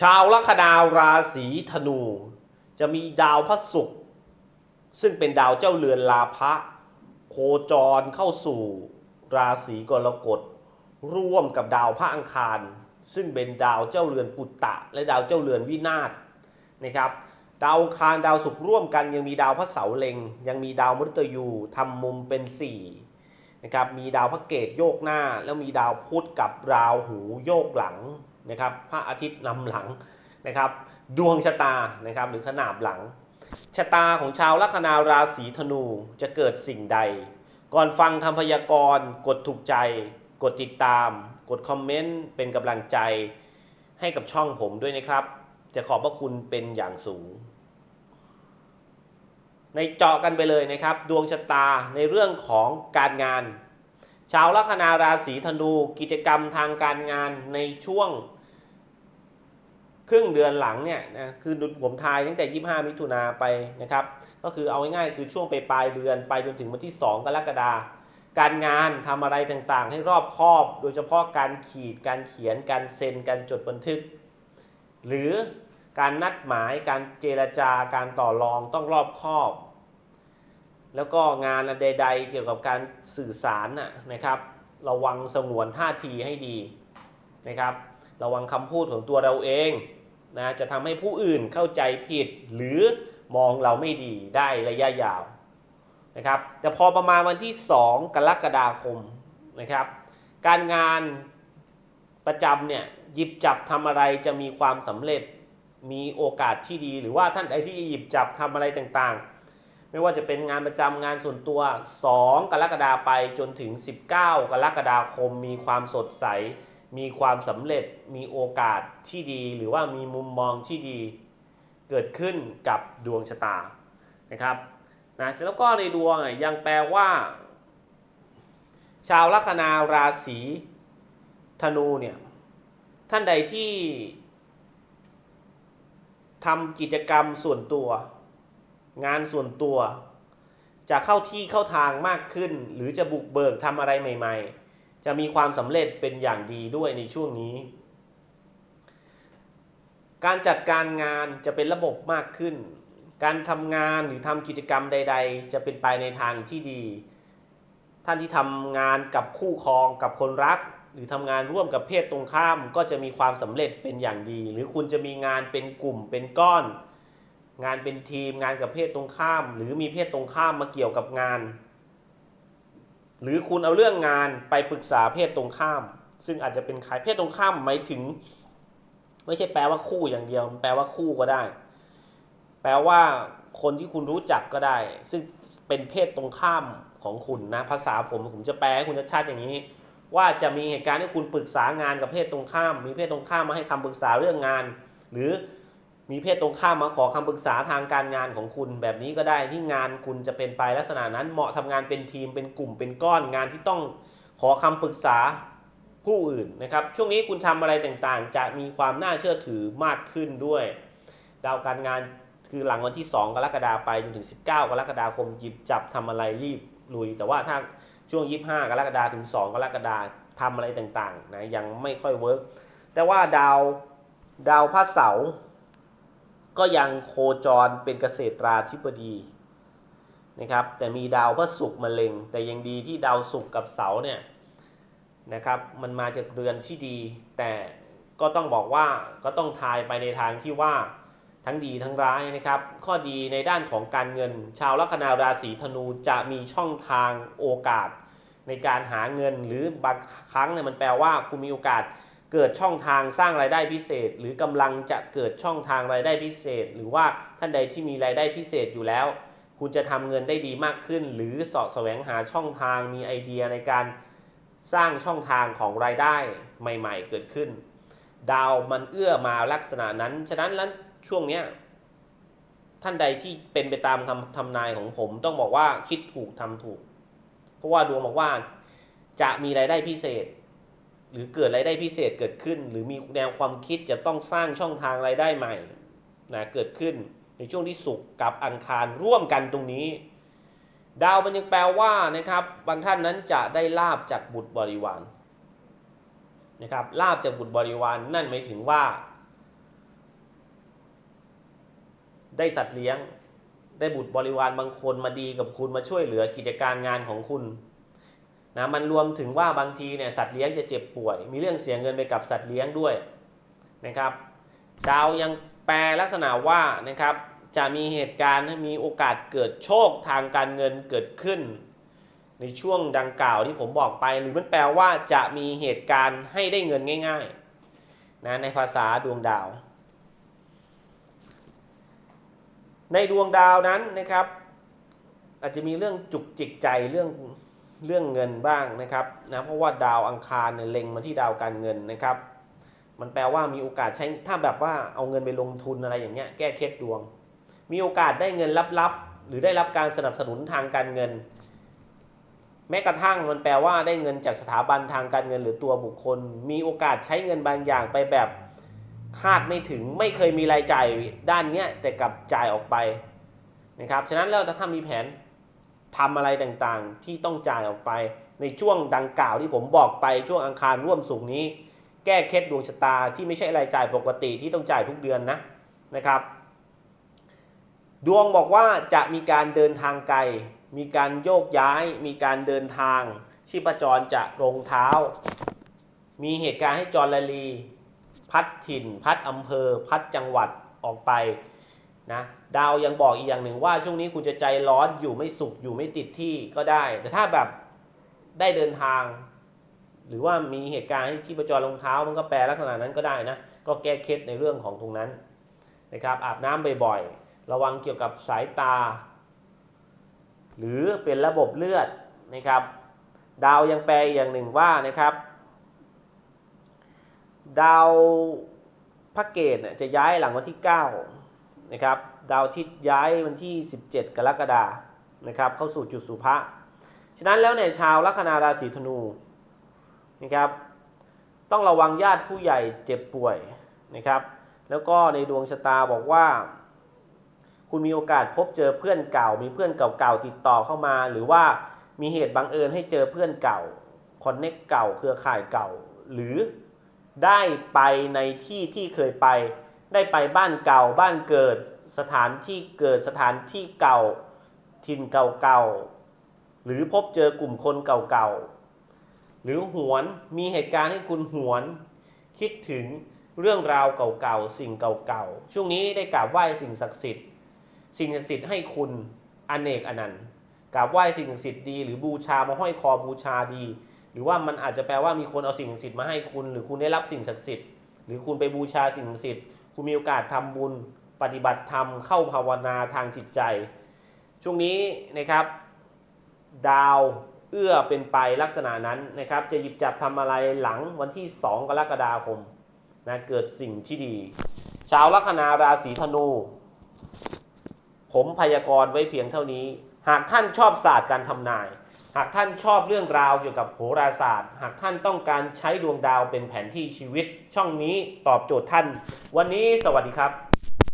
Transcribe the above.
ชาวลัคนาราศีธนู จะมีดาวพระศุกร์ซึ่งเป็นดาวเจ้าเรือนลาภะโคจรเข้าสู่ราศีกรกฎร่วมกับดาวพระอังคาร ซึ่งเป็นดาวเจ้าเรือนปุตตะ และดาวเจ้าเรือนวินาศนะครับ ดาวอังคารดาวศุกร์ร่วมกันยังมีดาวพระเสาร์เล็ง ยังมีดาวมฤตยูทำมุมเป็นสี่นะครับมีดาวพระเกตโยกหน้า แล้วมีดาวพุธกับราหูโยกหลัง นะครับพระอาทิตย์นำหลังนะครับ ดวงชะตานะครับหรือขนาบหลัง ชะตาของชาวลัคนาราศีธนูจะเกิดสิ่งใด ก่อนฟังคำพยากรณ์กดถูกใจ กดติดตาม กดคอมเมนต์เป็นกำลังใจให้กับช่องผมด้วยนะครับ จะขอบพระคุณเป็นอย่างสูง ในเจาะกันไปเลยนะครับ ดวงชะตาในเรื่องของการงาน ชาวลัคนาราศีธนูกิจกรรมทางการงานในช่วง ครึ่งเดือนหลังเนี่ยนะคือผมทายตั้งแต่ 25 มิถุนาไปนะครับก็คือเอาง่ายๆคือช่วงไปปลายเดือนไปจนถึงวันที่ 2 กรกฎาคมการงานทำอะไรต่างๆ ให้รอบคอบ โดยเฉพาะการขีดการเขียนการเซ็นการจดบันทึก หรือการนัดหมายการเจรจาการต่อรองต้องรอบคอบ แล้วก็งานใด ๆ เกี่ยวกับการสื่อสารนะนะครับ ระวังสงวนท่าทีให้ดีนะครับ ระวังคำพูดของตัวเราเองนะจะทำให้ผู้อื่นเข้าใจผิดหรือมองเราไม่ดีได้ระยะยาวนะครับแต่พอประมาณวันที่ 2 กรกฎาคมนะครับการงานประจำเนี่ยหยิบจับทำอะไรจะมีความสำเร็จมีโอกาสที่ดี หรือว่าท่านใดที่หยิบจับทำอะไรต่างๆ ไม่ว่าจะเป็นงานประจำงานส่วนตัว 2 กรกฎาไปจนถึง 19 กรกฎาคมมีความสดใส มีความสำเร็จมีโอกาสที่ดี หรือว่ามีมุมมองที่ดี เกิดขึ้นกับดวงชะตานะครับนะแล้วก็ในดวงยังแปลว่า ชาวลัคนาราศีธนูเนี่ยท่านใดที่ทำกิจกรรมส่วนตัว งานส่วนตัว จะเข้าที่เข้าทางมากขึ้น หรือจะบุกเบิกทำอะไรใหม่ ๆ จะมีความสำเร็จเป็นอย่างดีด้วยในช่วงนี้ การจัดการงานจะเป็นระบบมากขึ้น การทำงานหรือทำกิจกรรมใด ๆ จะเป็นไปในทางที่ดี ท่านที่ทำงานกับคู่ครองกับคนรัก หรือทำงานร่วมกับเพศตรงข้ามก็จะมีความสำเร็จเป็นอย่างดี หรือคุณจะมีงานเป็นกลุ่มเป็นก้อน งานเป็นทีม งานกับเพศตรงข้าม หรือมีเพศตรงข้ามมาเกี่ยวกับงาน หรือคุณเอาเรื่องงานไปปรึกษาเพศตรงข้าม ซึ่งอาจจะเป็นใครเพศตรงข้ามหมายถึง ไม่ใช่แปลว่าคู่อย่างเดียว แปลว่าคู่ก็ได้ แปลว่าคนที่คุณรู้จักก็ได้ ซึ่งเป็นเพศตรงข้ามของคุณนะ ภาษาผมผมจะแปลให้คุณชัดๆอย่างนี้ ว่าจะมีเหตุการณ์ที่คุณปรึกษางานกับเพศตรงข้าม มีเพศตรงข้ามมาให้คำปรึกษาเรื่องงาน หรือ มีเพศตรงข้ามมาขอคำปรึกษาทางการงานของคุณแบบนี้ก็ได้ที่งานคุณจะเป็นไปลักษณะนั้นเหมาะทำงานเป็นทีมเป็นกลุ่มเป็นก้อนงานที่ต้องขอคำปรึกษาผู้อื่นนะครับ ช่วงนี้คุณทำอะไรต่างๆ จะมีความน่าเชื่อถือมากขึ้นด้วย ดาวการงานคือหลังวันที่ 2 กรกฎาคมไปจนถึง 19 กรกฎาคมหยิบจับทำอะไรรีบลุย แต่ว่าถ้าช่วง 25 กรกฎาคมถึง 2 กรกฎาคมทำอะไรต่างๆนะยังไม่ค่อยเวิร์กแต่ว่าดาวดาวพระเสาร์ ก็ยังโคจรเป็นเกษตราธิบดีนะครับแต่มีดาวพระศุกร์มาเล็ง แต่ยังดีที่ดาวศุกร์กับเสาเนี่ยนะครับมันมาจากเรือนที่ดี แต่ก็ต้องบอกว่าก็ต้องทายไปในทางที่ว่าทั้งดีทั้งร้ายนะครับ ข้อดีในด้านของการเงิน ชาวลัคนาราศีธนูจะมีช่องทางโอกาสในการหาเงินหรือบางครั้งเนี่ยมันแปลว่าคุณมีโอกาส เกิดช่องทางสร้างรายได้พิเศษ หรือกำลังจะเกิดช่องทางรายได้พิเศษ หรือว่าท่านใดที่มีรายได้พิเศษอยู่แล้ว คุณจะทำเงินได้ดีมากขึ้น หรือเสาะแสวงหาช่องทางมีไอเดียในการสร้างช่องทางของรายได้ใหม่ ๆ เกิดขึ้น ดาวมันเอื้อมาลักษณะนั้น ฉะนั้นแล้วช่วงเนี้ยท่านใดที่เป็นไปตามคำทำนายของผมต้องบอกว่าคิดถูกทำถูก เพราะว่าดวงบอกว่าจะมีรายได้พิเศษ หรือเกิดรายได้พิเศษเกิดขึ้น หรือมีแนวความคิดจะต้องสร้างช่องทางรายได้ใหม่นะเกิดขึ้นในช่วงที่สุกกับอังคารร่วมกันตรงนี้ ดาวมันยังแปลว่านะครับบางท่านนั้นจะได้ลาบจากบุตรบริวารนะครับลาบจากบุตรบริวารนั่นหมายถึงว่า ได้สัตว์เลี้ยง ได้บุตรบริวารบางคนมาดีกับคุณมาช่วยเหลือกิจการงานของคุณ นะมันรวมถึงว่าบางทีเนี่ยสัตว์เลี้ยงจะเจ็บป่วย มีเรื่องเสียเงินไปกับสัตว์เลี้ยงด้วยนะครับ ดาวยังแปลลักษณะว่านะครับจะมีเหตุการณ์มีโอกาสเกิดโชคทางการเงินเกิดขึ้น ในช่วงดังกล่าวที่ผมบอกไป หรือมันแปลว่าจะมีเหตุการณ์ให้ได้เงินง่ายๆนะในภาษาดวงดาว ในดวงดาวนั้นนะครับ อาจจะมีเรื่องจุกจิกใจเรื่อง เรื่องเงินบ้างนะครับนะเพราะว่าดาวอังคารเนี่ยเล็งมาที่ดาวการเงินนะครับ มันแปลว่ามีโอกาสใช้ถ้าแบบว่าเอาเงินไปลงทุนอะไรอย่างเงี้ยแก้เคล็ดดวง มีโอกาสได้เงินลับๆหรือได้รับการสนับสนุนทางการเงิน แม้กระทั่งมันแปลว่าได้เงินจากสถาบันทางการเงินหรือตัวบุคคล มีโอกาสใช้เงินบางอย่างไปแบบคาดไม่ถึงไม่เคยมีรายจ่ายด้านเนี้ยแต่กลับจ่ายออกไปนะครับฉะนั้นแล้วถ้ามีแผน ทำอะไรต่างๆ ที่ต้องจ่ายออกไป ในช่วงดังกล่าวที่ผมบอกไปช่วงอังคารร่วมสุกร์นี้ แก้เคล็ดดวงชะตาที่ไม่ใช่รายจ่ายปกติที่ต้องจ่ายทุกเดือนนะนะครับ ดวงบอกว่าจะมีการเดินทางไกล มีการโยกย้าย มีการเดินทาง ชีพจรจะลงเท้า มีเหตุการณ์ให้จรลลี พัดถิ่น พัดอำเภอ พัดจังหวัดออกไป นะดาวยังบอกอีกอย่างหนึ่งว่าช่วงนี้คุณจะใจร้อนอยู่ไม่สุขอยู่ไม่ติดที่ก็ได้ แต่ถ้าแบบได้เดินทาง หรือว่ามีเหตุการณ์ให้ชีพจรลงเท้ามันก็แปลลักษณะนั้นก็ได้นะก็แก้เคล็ดในเรื่องของตรงนั้นนะครับอาบน้ำบ่อยๆ ระวังเกี่ยวกับสายตา หรือเป็นระบบเลือดนะครับ ดาวยังแปลอย่างหนึ่งว่านะครับ ดาวพระเกตเนี่ยจะย้ายหลังวันที่ 9 นะครับดาวอาทิตย์ย้ายวันที่ 17 กรกฎานะครับเข้าสู่จุดสุภะฉะนั้นแล้วเนี่ยชาวลัคนาราศีธนูนะครับต้องระวังญาติผู้ใหญ่เจ็บป่วยนะครับ แล้วก็ในดวงชะตาบอกว่า คุณมีโอกาสพบเจอเพื่อนเก่า มีเพื่อนเก่าๆติดต่อเข้ามา หรือว่ามีเหตุบังเอิญให้เจอเพื่อนเก่าคอนเน็กเก่าเครือข่ายเก่า หรือได้ไปในที่ที่เคยไป ได้ไปบ้านเก่าบ้านเกิดสถานที่เกิดสถานที่เก่าถิ่นเก่าๆ หรือพบเจอกลุ่มคนเก่าๆ หรือหวนมีเหตุการณ์ให้คุณหวน คิดถึงเรื่องราวเก่าๆ สิ่งเก่าๆ ช่วงนี้ได้กราบไหว้สิ่งศักดิ์สิทธิ์ สิ่งศักดิ์สิทธิ์ให้คุณอเนกอนันต์กราบไหว้สิ่งศักดิ์สิทธิ์ดี หรือบูชามาห้อยคอบูชาดี หรือว่ามันอาจจะแปลว่ามีคนเอาสิ่งศักดิ์สิทธิ์มาให้คุณ หรือคุณได้รับสิ่งศักดิ์สิทธิ์หรือคุณไปบูชาสิ่งศักดิ์สิทธิ์ คุณมีโอกาสทำบุญปฏิบัติธรรมเข้าภาวนาทางจิตใจ ช่วงนี้นะครับ ดาวเอื้อเป็นไปลักษณะนั้นนะครับ จะหยิบจับทำอะไรหลังวันที่ 2 กรกฎาคมนะเกิดสิ่งที่ดี ชาวลัคนาราศีธนู ผมพยากรณ์ไว้เพียงเท่านี้ หากท่านชอบศาสตร์การทำนาย หากท่านชอบเรื่องราวเกี่ยวกับโหราศาสตร์ หากท่านต้องการใช้ดวงดาวเป็นแผนที่ชีวิต ช่องนี้ตอบโจทย์ท่าน วันนี้สวัสดีครับ